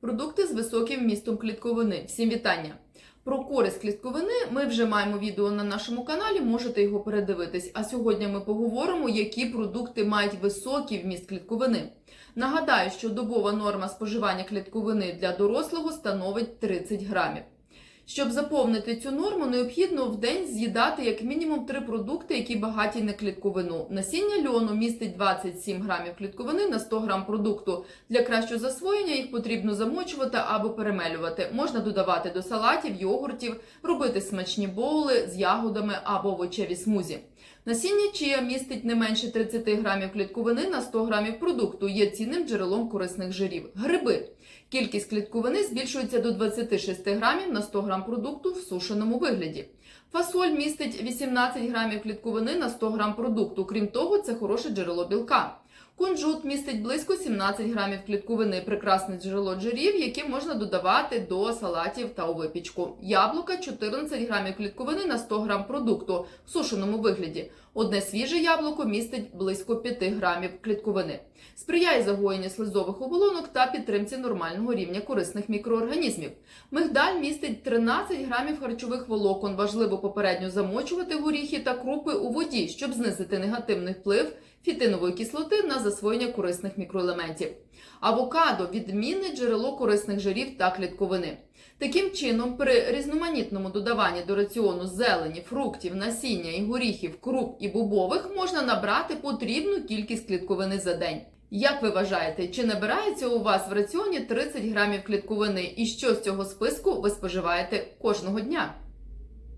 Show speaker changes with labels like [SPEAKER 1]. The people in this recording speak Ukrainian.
[SPEAKER 1] Продукти з високим вмістом клітковини. Всім вітання! Про користь клітковини ми вже маємо відео на нашому каналі, можете його передивитись. А сьогодні ми поговоримо, які продукти мають високий вміст клітковини. Нагадаю, що добова норма споживання клітковини для дорослого становить 30 грамів. Щоб заповнити цю норму, необхідно в день з'їдати як мінімум 3 продукти, які багаті на клітковину. Насіння льону містить 27 грамів клітковини на 100 грам продукту. Для кращого засвоєння їх потрібно замочувати або перемелювати. Можна додавати до салатів, йогуртів, робити смачні боули з ягодами або овочеві смузі. Насіння чия містить не менше 30 грамів клітковини на 100 грамів продукту, є цінним джерелом корисних жирів. Гриби. Кількість клітковини збільшується до 26 грамів на 100 грам продукту в сушеному вигляді. Фасоль містить 18 грамів клітковини на 100 грам продукту. Крім того, це хороше джерело білка. Кунжут містить близько 17 грамів клітковини, прекрасне джерело джирів, яке можна додавати до салатів та у випічку. Яблука 14 грамів клітковини на 100 грам продукту в сушеному вигляді. Одне свіже яблуко містить близько 5 грамів клітковини. Сприяє загоєнню слизових оболонок та підтримці нормального рівня корисних мікроорганізмів. Мигдаль містить 13 грамів харчових волокон. Важливо попередньо замочувати горіхи та крупи у воді, щоб знизити негативний вплив фітинової кислоти на засвоєння корисних мікроелементів. Авокадо відмінне джерело корисних жирів та клітковини. Таким чином, при різноманітному додаванні до раціону зелені, фруктів, насіння і горіхів, круп і бобових можна набрати потрібну кількість клітковини за день. Як ви вважаєте, чи набирається у вас в раціоні 30 грамів клітковини і що з цього списку ви споживаєте кожного дня?